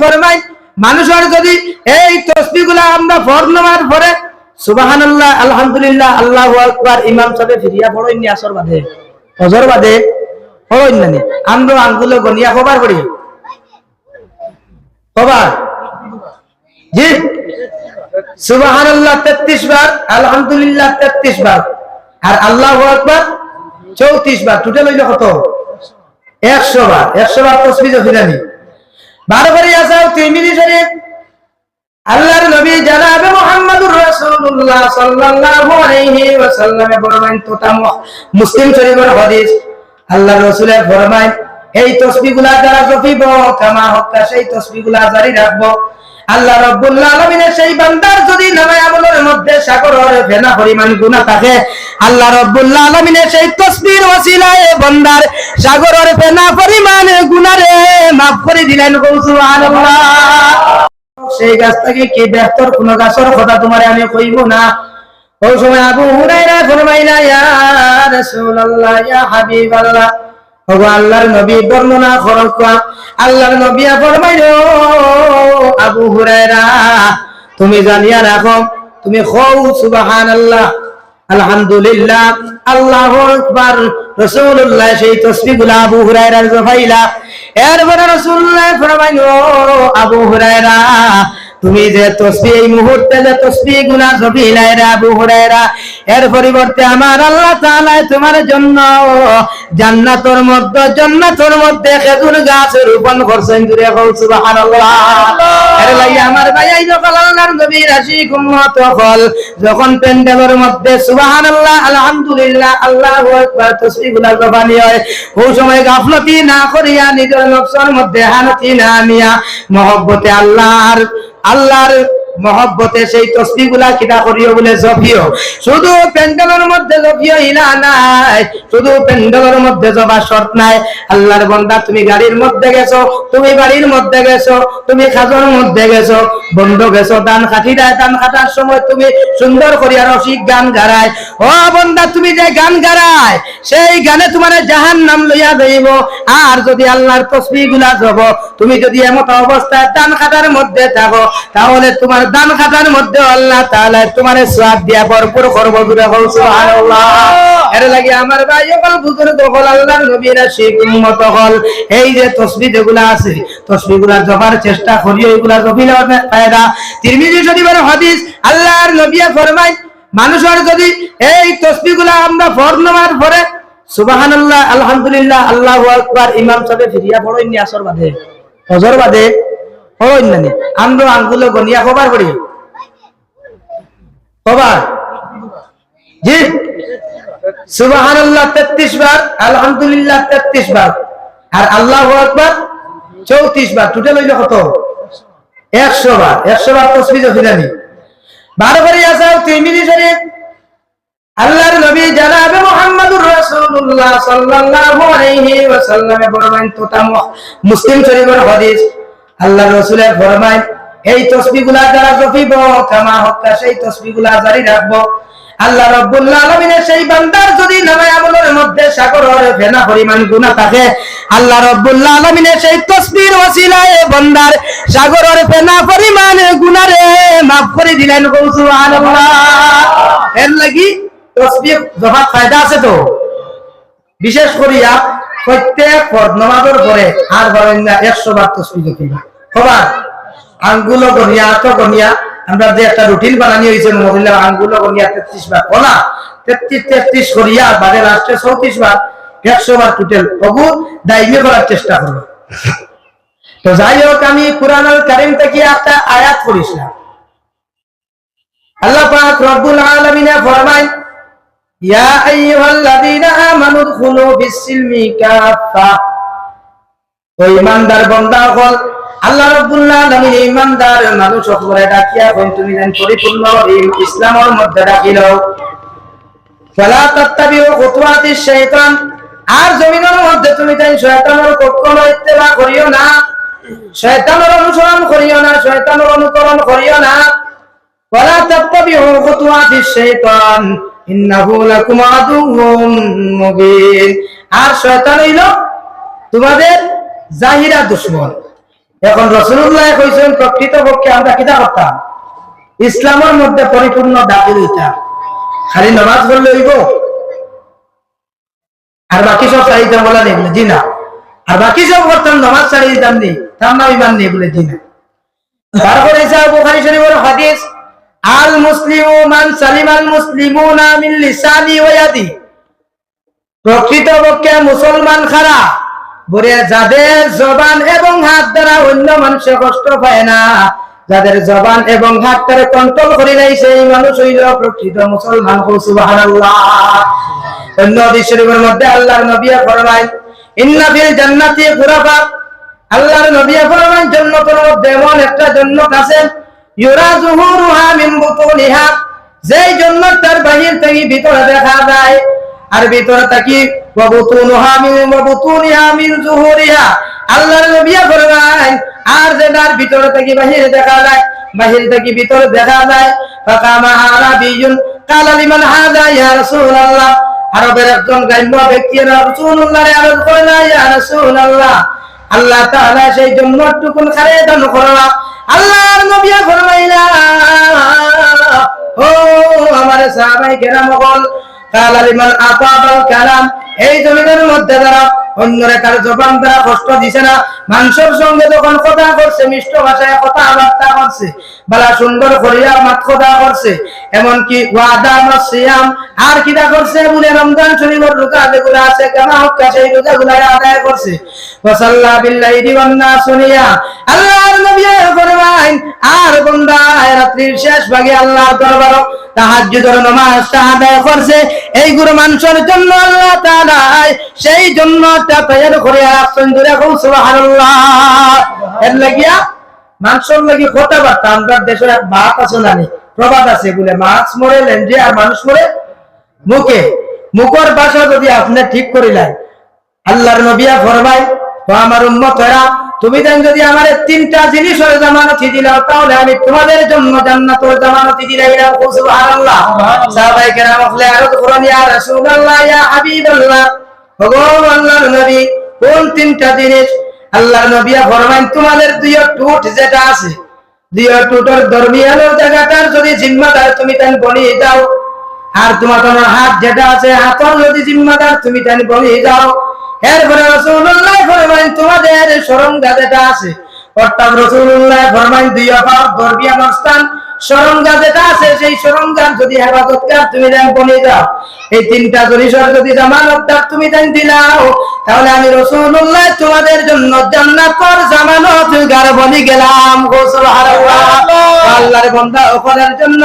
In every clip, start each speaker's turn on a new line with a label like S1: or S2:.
S1: ফরমাই মানুষের যদি এই তসবিগুলা আমরা ফর্নমার পরে সুবহানাল্লাহ, আলহামদুলিল্লাহ, আল্লাহু আকবার, ইমাম সাহেব ফিরিয়া পড়ইন নি আসর বাদে ফজর বাদে পড়ইন না আমরা আঙ্গুলো গনিয়া খবর পড়ি? খবর জি? সুবহানাল্লাহ 33 বার, আলহামদুলিল্লাহ 33 বার, আর আল্লাহু আকবার 34 বার টোটাল হইল কত? 100 বার 100 বার তসবিহ ফিরানি। বারবারই আসাও তিরমিজি শরীফ আল্লাহর নবী জানাবে মুহাম্মদুর রাসূলুল্লাহ সাল্লাল্লাহু আলাইহি ওয়াসাল্লামে ফরমাইন তোতা মুসলিম শরীফের হাদিস। আল্লাহর রাসূলের ফরমাইন, এই তসবিহগুলা যারা জপিব, কামা হত্যা সেই তসবিহগুলা জারি রাখব। আল্লাহ রাব্বুল আলামিনের সেই বান্দার যদি নামে আমলের মধ্যে সাগরের ফেনা পরিমাণ গুনাহ থাকে, আল্লাহ রাব্বুল আলামিনের সেই তসবির ওসিলায় বান্দার সাগরের ফেনা পরিমাণ গুনারে মাফ করে দিলেন গো সুবহানাল্লাহ। সেই গাছ থেকে কি ব্যস্তর কোন গাছের কথা তোমার আমি কইব না। ওই সময় আবু হুরাইরা ফরমাইলা, ইয়া রাসূলুল্লাহ, ইয়া হাবিবাল্লাহ ওগো নবী আবু তুমি জানিয়া রাখো, তুমি খৌ সুবহানাল্লাহ, আলহামদুলিল্লাহ, আল্লাহু আকবার, রাসূলুল্লাহ, সেই তাসবিহগুলো আবু হুরায়রার এরপরে রাসূলুল্লাহ আবু হুরায়রা তুমি যে তসবিহ এই মুহূর্তে যে তসবিহ গুনা জফিলা রে আবু হুরায়রা এর পরিবর্তে আমার আল্লাহ তাআলা তোমার জন্য জান্নাতের মধ্যে জান্নাতের মধ্যে খেজুর গাছ রোপণ করছেন জুড়ে কও সুবহানাল্লাহ। এর লাগি আমার ভাই এই যখন আল্লাহর নবী রাশি উম্মত হল যখন প্যান্ডেলের মধ্যে সুবহানাল্লাহ আলহামদুলিল্লাহ আল্লাহু আকবার তসবি তাসবিহগুলা জবানি হয় ওই সময় গাফলতি না করিয়া নিজের নফসের মধ্যে হানতি না নিয়া মহব্বতে আল্লাহর আল্লাহর মহব্বতে সেই তসবি গুলা কিনা করিও বলে জপিও। শুধু প্যান্ডেলের মধ্যে জপিও ইলা নাই, শুধু প্যান্ডেলের মধ্যে জবা শর্ত নাই। আল্লাহর বন্দা, তুমি গাড়ির মধ্যে গেছো, তুমি বাড়ির মধ্যে গেছো, তুমি খাজর মধ্যে গেছো, বন্ধ গেছো, দান কাটি দেয়, দান কাটার সময় তুমি সুন্দর করিয়া রসিক গান গারায় ও বন্দা, তুমি যে গান গারায় সেই গানে তোমার জাহান নাম লইয়া যাইব। আর যদি আল্লাহর তসবি গুলা জব তুমি যদি এমত অবস্থায় দান খাটার মধ্যে থাকো, তাহলে তোমার দান খাটার মধ্যে আল্লাহ তাআলা তোমার সওয়াব দিয়া ভরপুর করব দূরে হও সুবহানাল্লাহ। এর লাগি আমার ভাই সকল বুজুর্গ হল আল্লাহর নবীর শিখ উম্মত হল এই যে তসবিহ যেগুলা আছে তসবিহগুলা জবার চেষ্টা করিও এগুলা জবিলে ফায়দা তিরমিজি শরীফের হাদিস আল্লাহর নবী ফরমায় মানুষের যদি এই তসবিহগুলা আমরা ফরনমার পরে সুবহানাল্লাহ আলহামদুলিল্লাহ আল্লাহু আকবার ইমাম সাহেব ফিরিয়া পড়ইন আসর বাদে। ফজর বাদে। পড়ইন না নি আমরা আঙ্গুলো গনিয়া খবর পড়ি খবর জি? সুবহানাল্লাহ 33 বার, আলহামদুলিল্লাহ 33 বার। আর আল্লাহু আকবার 34 বার। টোটাল কত? 100 বার। 100 বার আসাও শরীফ। আল্লাহর নবী জানাবে মুহাম্মদুর রাসূলুল্লাহ সাল্লাল্লাহু আলাইহি ওয়াসাল্লামে মুসলিম শরীফের হাদিস। আল্লাহর রাসূলের ফরমাইন, এই তাসবিহগুলা যারা জপিব, কামা হত্যা সেই তাসবিহগুলা জারি রাখব। আল্লাহ রাব্বুল আলামিনের সেই বান্দার যদি নামে আমলের মধ্যে সাগরের ফেনা পরিমাণ গুনাহ থাকে, আল্লাহ রাব্বুল আলামিনের সেই তাসবির ওসিলায় বান্দার সাগরের ফেনা পরিমাণ গুনারে মাফ করে দিলেন গো সুবহানাল্লাহ। এর লাগি তসবিহ জবাব ফায়দা আছে তো? বিশেষ করিয়া প্রত্যেক নামাজের পরে আর বলেন না, একশো বার তসবিহ জপিবা। খবর আঙ্গুলো গনিয়া আত গনিয়া। আমরা যে একটা রুটিন বানানি মহিলা আঙ্গুলো গনিয়া তেত্রিশ বার। ওনা তেত্রিশ তেত্রিশ করিয়া বারে লাস্টে চৌত্রিশ বার, একশো বার টোটাল। তবু দায়মে করার চেষ্টা করব তো যাই হোক, আমি কোরআন কারিম থেকে একটা আয়াত করিছিলাম আল্লাহ পাক রব্বুল আলামিনে ফরমায়, ইয়া আইয়ুহাল্লাযীনা আমানু দুখুলু ফিস-সিলমি কাফা ও ইমানদার বান্দা হল আল্লাহ রাব্বুল্লাহ আলামিন ইমানদার মানুষ উপরে ডাকিয়া কোন তুমি যেন পরিপূর্ণ ইসলামের মধ্যে ডাকিল। ফালা তাত্তাবিউ খুতুয়াতিশ শাইতান আর জমিনের মধ্যে তুমি তাই শয়তানের কখনো ইত্তেবা করিও না। শয়তানের অনুসরণ করিও না, শয়তানের অনুকরণ করিও না। ফালা তাত্তাবিউ খুতুয়াতিশ শাইতান ইন্নাহু লাকুম আদুউম মুবিন। আর শয়তান হইল তোমাদের জাহিরা দুশমন। এখন রসুল্লাহ কইছেন, প্রকৃত পক্ষে আমরা কিতা করতাম ইসলামের মধ্যে পরিপূর্ণ দাবি হইতাম খালি নামাজ পড়লে হইব। আর বাকি সব চাহিদা বলা নেই বলে, জি না। আর বাকি সব করতাম, নামাজ ছাড়িয়ে দিতাম নি তার নাম ইমান নেই বলে, জি না। তারপরে শরীফের হাদিস, আল মুসলিমু মান সালিম আল মুসলিমুনা মিন লিসানি ওয়া ইয়াদি। প্রকৃত পক্ষে মুসলমান খারা বলে যাদের জবান এবং হাত দ্বারা অন্য মানুষের কষ্ট পায় না, যাদের জবান এবং হাত দ্বারা কন্ট্রোল করে নাই, সেই মানুষ হইল প্রকৃত মুসলমান অন্য শরীফের মধ্যে আল্লাহর নবী ফরমায়, ইন্না ফিল জান্নাতি গুরাফা। আল্লাহর নবী ফরমান জান্নাতের মধ্যে এমন একটা জান্নাত আছে ইউরা জুহুরুহা মিন বুতুনিহা। যেই জান্নাত তার বাহির থেকে ভিতরে দেখা যায় আর ভিতরে থাকি ওয়া বুতুনুহা মিন ওয়া বুতুনিহা মিন জুহুরিহা। আল্লাহর নবী ফরমান আর যে তার ভিতরে থেকে, বাহিরে দেখা যায় বাহির থেকে, ভিতরে দেখা যায় ফাকামা আরাবিয়ুন, কালা লিমান হাদা, ইয়া রাসূলুল্লাহ। আরবের একজন গ্রাম্য ব্যক্তি রাসূলুল্লাহ আরজ কইলা ইয়া রাসূলুল্লাহ। আল্লাহ তাআলা সেই জন্মটুকুন খারে দান করলা আল্লাহর নবী ফরমাইলা ও, আমার সাহাবায়ে কেরাম বল কাল লিমান আতাবাল কালাম এই জমিনের মধ্যে যারা অন্যরে কার জবান দ্বারা কষ্ট দিছে না? মানুষের সঙ্গে যখন কথা করছে মিষ্ট ভাষায় কথা বার্তা করছে বালা সুন্দর করিয়া মাত কথা করছে, এমনকি ওয়াদা সিয়াম, আর কিটা করছে? বলে রমজান শরীফের রোজা যেগুলো আছে কেনা হত্যা সেই রোজা গুলা আদায় করছে। ওয়াসাল্লা বিল্লাহি ওয়ান নাসুনিয়া আল্লাহর নবী ফরমাইন, আর বান্দা রাত্রির শেষ ভাগে আল্লাহর দরবার তাহাজ্জুদের নামাজ আদায় করছে। এইগুলো মানুষের জন্য আল্লাহ তাআলা সেই জন্যটা তৈরি করে রাখছেন দূরে কোন সুবহানাল্লাহ। এর লাগিয়া মানুষের লাগি কথাবার্তা আমরা দেশের এক বাত আছে জানি প্রবাদ আছে বলে মাছ মরে লেন্ডে আর মানুষ মরে মুখে। মুখর ভাষা যদি আপনি ঠিক করিলেন আল্লাহর নবিয়া ফরমাই তো আমার উম্মত এরা তুমি দেন যদি আমার তিনটা জিনিসের জামানতি দিলাও তাহলে আমি তোমাদের জন্য জান্নাতের জামানতি দিলাম সুবহানাল্লাহ। সাহাবায়ে কেরাম আর করুন ইয়া রাসূলুল্লাহ ইয়া হাবিবাল্লাহ। ওগো আল্লাহর নবী কোন তিনটা জিনিস আল্লাহর নবী ফরমাইন, তোমাদের দুই টুট যেটা আছে, দুই টুটের দরমিয়ানের জায়গাটার যদি জিম্মাদার তুমি তেন বনিয়ে দাও। আর তোমার তোমার হাত যেটা আছে হাতর যদি জিম্মাদার তুমি তেন বনিয়ে দাও। এরপরে রসুল্লাহ ফরমাইন, তোমাদের সরঙ্গা যেটা আছে, অর্থাৎ রসুল্লাহ ফরমাইন দুই অভাব ধর্মীয় স্থান সরঙ্গা যেটা আছে সেই সরঞ্জাম যদি হেফাজতকার তুমি দেন বনে যাও। এই তিনটা জরিসর যদি জামানতদার তুমি দেন দিলাও। তাহলে আমি রসুল্লাহ তোমাদের জন্য জান্নাতর জামানত গার বনি গেলাম। গোসল হারাল্লাহ আল্লাহর বান্দা ওপরের জন্য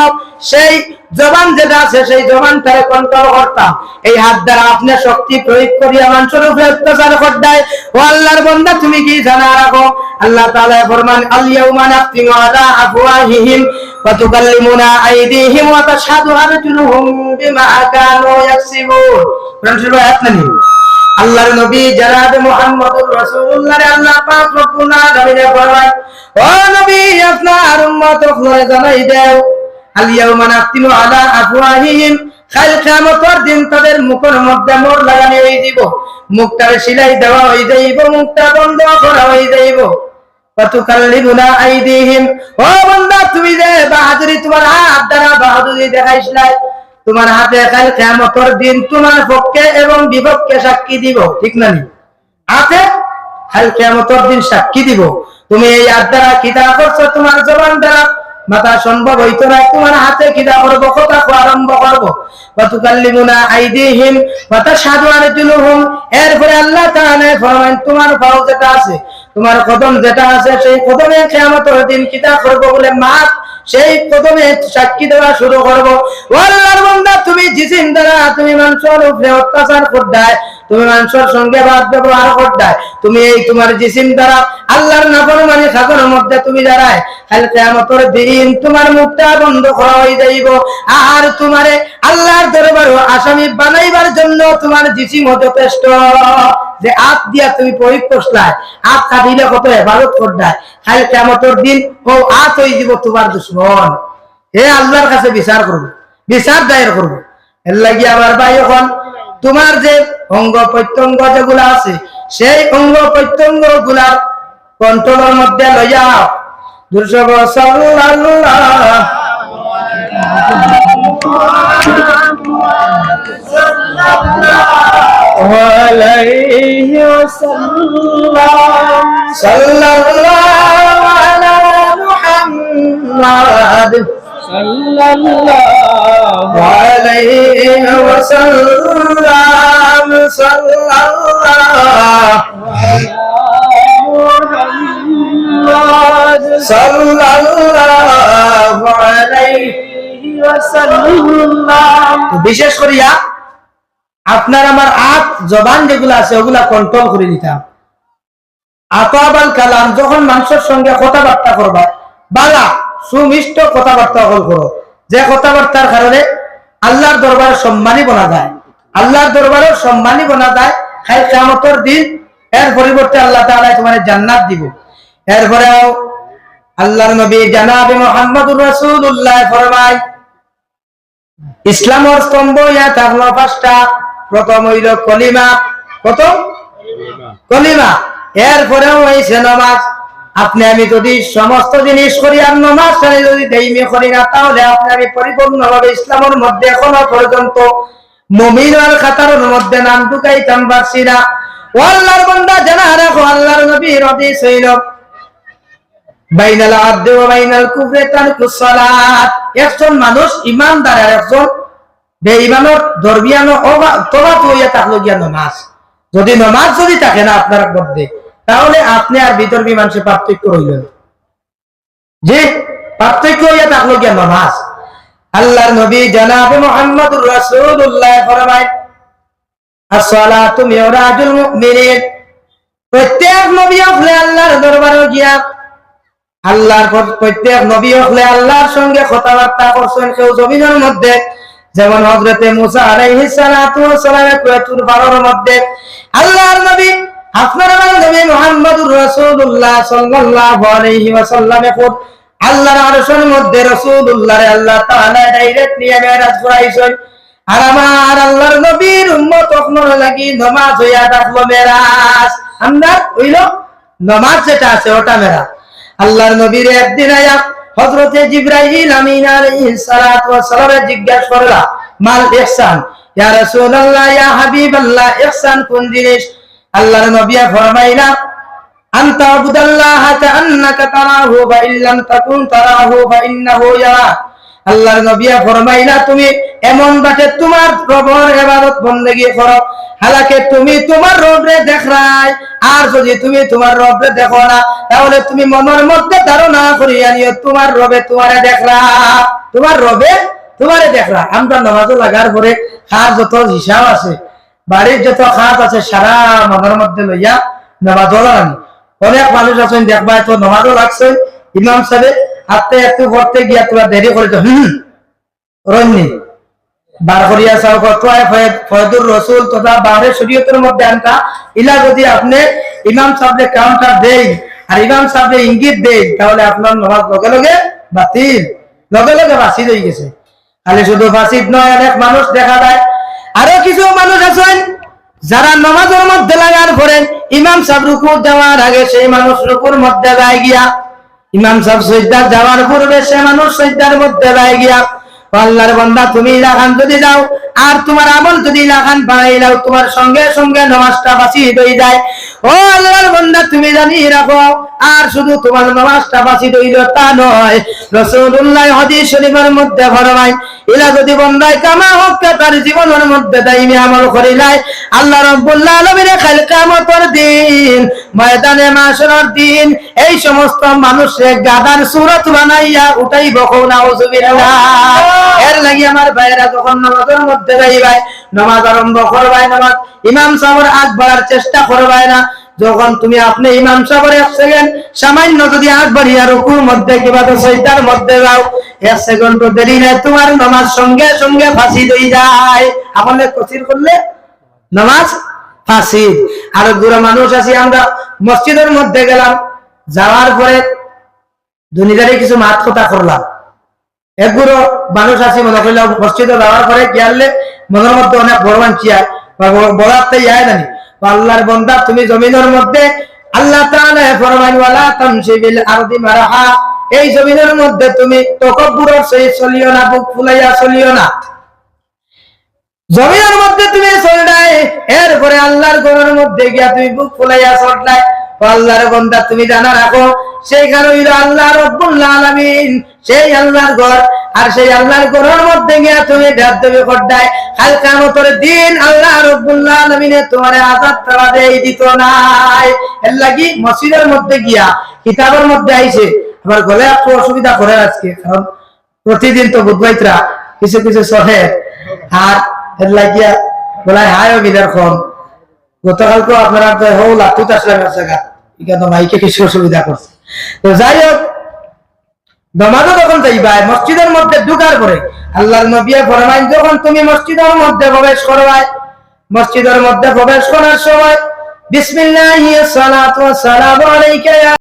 S1: সেই জবান যেটা আছে, সেই জবানটারে কন্ট্রোল করতাম এই হাত দ্বারা আপনি শক্তি প্রয়োগ করিয়া মানুষের উপরে অত্যাচার করতায় ও আল্লাহর বান্দা, তুমি কি জানা রাখো? আল্লাহ তাআলা ফরমান আল ইয়াউমা নাফতিমু আলা আফওয়াহিহিম ওয়া তুকাল্লিমুনা আইদিহিম ওয়া তাশহাদু আরজুলুহুম বিমা কানু ইয়াকসিবুন। শরীফ আয়াত নানি আল্লাহর নবী জনাব মুহাম্মদুর রাসূলুল্লাহ আল্লাহ পাক রব্বুল আলামিন ফরমান ও নবী, আপনার উম্মত আপনারে জানাই দাও। তোমার হাত কাল কিয়ামতের দিন তোমার পক্ষে এবং বিপক্ষে সাক্ষী দিব, ঠিক না নি? হাতে কাল কিয়ামতের দিন সাক্ষী দিব। তুমি এই দ্বারা কিতা করছ, তোমার জবান দ্বারা। মাথা সম্ভব হইতো না, তোমার হাতে কিদা করব, কথা আরম্ভ করব। আইদিহিম ওয়া তাশহাদু এরপরে আল্লাহ তাআলা ফরমান তোমার পাও যেটা আছে, তোমার কদম যেটা আছে, সেই কদমে কিয়ামতের দিন করব বলে সেই কদমে সাক্ষী দেওয়া শুরু করব। বান্দা, তুমি জিসিম দ্বারা, তুমি মানুষের উপরে অত্যাচার করদায়, তুমি মানুষের সঙ্গে বাদ ব্যবহার করদায়, তুমি এই তোমার জিসিম দ্বারা আল্লাহর নাফরমানি খাজনের মধ্যে তুমি দাঁড়ায়, কাল কিয়ামতের দিন তোমার মুখটা বন্ধ করা হয়ে যাইব। আর তোমারে আল্লাহর দরবার আসামি বানাইবার জন্য তোমার যে আত দিয়া তুমি প্রয়োগ কত কাল কিয়ামতের দিন ও আত হয়ে যাব তোমার দুশ্মন। হে আল্লাহর কাছে বিচার করব, বিচার দায়ের করব। আমার ভাই এখন তোমার যে অঙ্গ প্রত্যঙ্গ যেগুলো আছে, সেই অঙ্গ প্রত্যঙ্গগুলার কন্ট্রোলের মধ্যে লইয়া দুর্শব sallallahu alaihi wasallam
S2: sallallahu
S1: বিশেষ করিয়া আপনার আমার আত জবান যেগুলো আছে, ওগুলা কন্ট্রোল করে নিতাম। আতাবাল কালাম, যখন মানুষের সঙ্গে কথাবার্তা করবা, বালা, সুমিষ্ট কথাবার্তা হল করো। যে কথাবার্তার কারণে আল্লাহর দরবারে সম্মানী বনা যায়। আল্লাহর দরবারে সম্মানী বনা যায়। খাই কামতর দিন, এর পরিবর্তে আল্লাহ তাআলা তোমার জান্নাত দিব। এরপরেও আল্লাহর নবী জানাবে মোহাম্মদুর রাসূলুল্লাহ ফরমায় ইসলামের স্তম্ভ ইয়া থাকল পাঁচটা। প্রথম হইল কলিমা। প্রথম? কলিমা। এরপরেও হয়েছে নমাজ। আপনি আমি যদি সমস্ত জিনিস করি আর নমাজ ছাড়া যদি দেইমে করি না তাহলে আপনি আমি পরিপূর্ণভাবে ইসলামের মধ্যে এখনও পর্যন্ত মমিনার খাতার মধ্যে নাম ঢুকাইতাম পারছি না। ও আল্লাহর বন্দা জানা রাখো আল্লাহর নবী রবি সৈল বাইনাল আব্দে ওয়া বাইনাল কুফরে একজন মানুষ ইমানদার আর একজন বেঈমানের ধর্মিয়ানো তোবা তো ইয়া থাকল গিয়া যদি যদি থাকে না আপনার মধ্যে, তাহলে আপনি আর মানুষের পার্থক্য রইল পার্থক্য ইয়া থাকল গিয়া নবী প্রত্যেক নবী হলে আল্লাহর দরবারে গিয়া আল্লাহর পর- প্রত্যেক নবী হলে আল্লাহর সঙ্গে কথাবার্তা করছেন কেউ জমিনের মধ্যে। যেমন হজরতে মুসা আলাইহিস সালাতু বারোর মধ্যে, আল্লাহর নবী আপনার নবী মুহাম্মদুর রাসূলুল্লাহ সাল্লাল্লাহু আলাইহি এখন আল্লাহর আরশের মধ্যে আল্লাহ তাআলা ডাইরেক্ট নিয়ে মেরাজ করাইছেন আর আমার আল্লাহর নবীর উম্মত আপনার লাগি নামাজ হইয়া থাকল মেরাজ আমরা হইল নামাজ যেটা আছে ওটা মেরাজ আল্লাহর নবীর একদিন আয়া হযরতে জিবরাইল আমিন আলাইহিস সালাত ওয়াস সালাম জিজ্ঞাসা করলা, মাল ইহসান? ইয়া রাসূলুল্লাহ, ইয়া হাবিবাল্লাহ, ইহসান কোন জিনিস? আল্লাহর নবী ফরমাইলা, আনতা আবুদাল্লাহ, কাআন্নাকা তারাহু বা ইল্লাম তাকুন তারাহু বা ইন্নাহু ইয়ারা আল্লাহর নবিয়া ফরমাই না তুমি, এমন বাটে তোমার রবর এবাদত বন্ধে গিয়ে করো। হালাকে তুমি তোমার রবরে দেখরাই, আর যদি তুমি তোমার রবরে দেখো না, তাহলে তুমি মনের মধ্যে ধারণা করিয়া নিও, তোমার রবে তোমারে দেখরা। তোমার রবে তোমারে দেখরা। আমরা নামাজ লাগার পরে খাস যত হিসাব আছে, বাড়ির যত খাস আছে, সারা মনের মধ্যে লইয়া নামাজ লাগানি। অনেক মানুষ আছেন, দেখবা তো নামাজও লাগছে। ইমাম সাহেব হাতে একটু পড়তে গিয়া তোরা দেরি করে হুম বার করিয়া ফয়দুর রসুল তথা শরীয়তের মধ্যে আনতা। ইলা যদি আপনি ইমাম দেই আর ইমাম ইঙ্গিত দেই, তাহলে আপনার লগে লগে বাতিল। লগে লগে বাসি হয়ে গেছে। খালি শুধু বাসিত নয়, অনেক মানুষ দেখা যায়। আরও কিছু মানুষ আছেন যারা নামাজের মধ্যে লাগার পরে ইমাম সাহেব রুকু দেওয়ার আগে সেই মানুষ রুকুর মধ্যে যায় গিয়া ইমাম সাহেব সৈদার যাওয়ার পূর্বে সে মানুষ সৈদার মধ্যে যায় গিয়া আল্লাহর বান্দা, তুমি ইলাখান যদি দাও আর তোমার আমল যদি ইলাখান বাড়াই দাও তোমার সঙ্গে সঙ্গে নামাজটা বাঁচি হয়ে যায়। ও আল্লাহর বান্দা, তুমি জানি রাখো, আর শুধু তোমার নামাজটা বাঁচি রইল তা নয়। রসুল্লাহ হাদিস শরীফের মধ্যে ফরমায়, ইলা যদি বন্দায় কামা হোক, তার জীবনের মধ্যে দাইমি আমল করিলাই আল্লাহ রব্বুল্লাহ আলমীর খাল কামতর দিন, ময়দানে মাসর দিন, এই সমস্ত মানুষের গাদার সুরত বানাইয়া উঠাই বকৌ না এর লাগি আমার ভাইয়েরা যখন নামাজের মধ্যে যাইবাই, নামাজ আরম্ভ করবাই নামাজ, ইমাম সাহেবের আগ বাড়ার চেষ্টা করবাই না। যখন তুমি আপনি ইমাম সামান্য যদি আগ বাড়িয়া রুকুর মধ্যে কিংবা তো সৈতার মধ্যে যাও, এক সেকেন্ড দেরি নেই, তোমার নামাজ সঙ্গে সঙ্গে ফাঁসি দিয়ে যায়। আমাদের কচির করলে নামাজ ফাঁসি। আর দূরে মানুষ আছি, আমরা মসজিদের মধ্যে গেলাম, যাওয়ার পরে দুনিয়ারে কিছু মাত কথা করলাম। একগুলো মানুষ আছে, মনে করলাম মসজিদে যাওয়ার পরে গিয়ালে মনের মধ্যে অনেক বড় মানছি বা বড়াতে যায় জানি আল্লাহর বন্দা, তুমি জমিনের মধ্যে আল্লাহ তাআলা ফরমান ওয়ালা তামশি বিল আরদি মারহা। এই জমিনের মধ্যে তুমি তকব্বুরের সহিত চলিও না, বুক ফুলাইয়া চলিও না। জমিনের মধ্যে তুমি চলডাই এরপরে আল্লাহর ঘরের মধ্যে গিয়া তুমি বুক ফুলাইয়া চলডাই আল্লাহর বন্দা, তুমি জানা, রাখো। সেইখানে হইল আল্লাহ রব্বুল আলামিন, সেই আল্লাহর ঘর আর সেই আল্লাহর ঘরের মধ্যে গিয়া তুমি ডাব দেবে করডাই কাল কামতের দিন আল্লাহ রব্বুল আলামিনে তোমার আজাদ তারা দেই দিত নাই। মসজিদের মধ্যে গিয়া, কিতাবের মধ্যে আইছে। আমার গলে একটু অসুবিধা করে আজকে, কারণ প্রতিদিন তো বুধবাইতরা কিছু কিছু সহে আর এর লাগিয়া বলাই হায় খন গতকালকে আপনারা হো লাতুত জায়গা। মাইকে কিছু অসুবিধা করছে। তো যাই হোক, নমাজও যাইবা, মসজিদের মধ্যে ঢুকার পরে আল্লাহর নবিয়া ফরমাইন, যখন তুমি মসজিদের মধ্যে প্রবেশ করবাই, মসজিদের মধ্যে প্রবেশ করার সময়, বিসমিল্লাহ, সালাতু ইয়া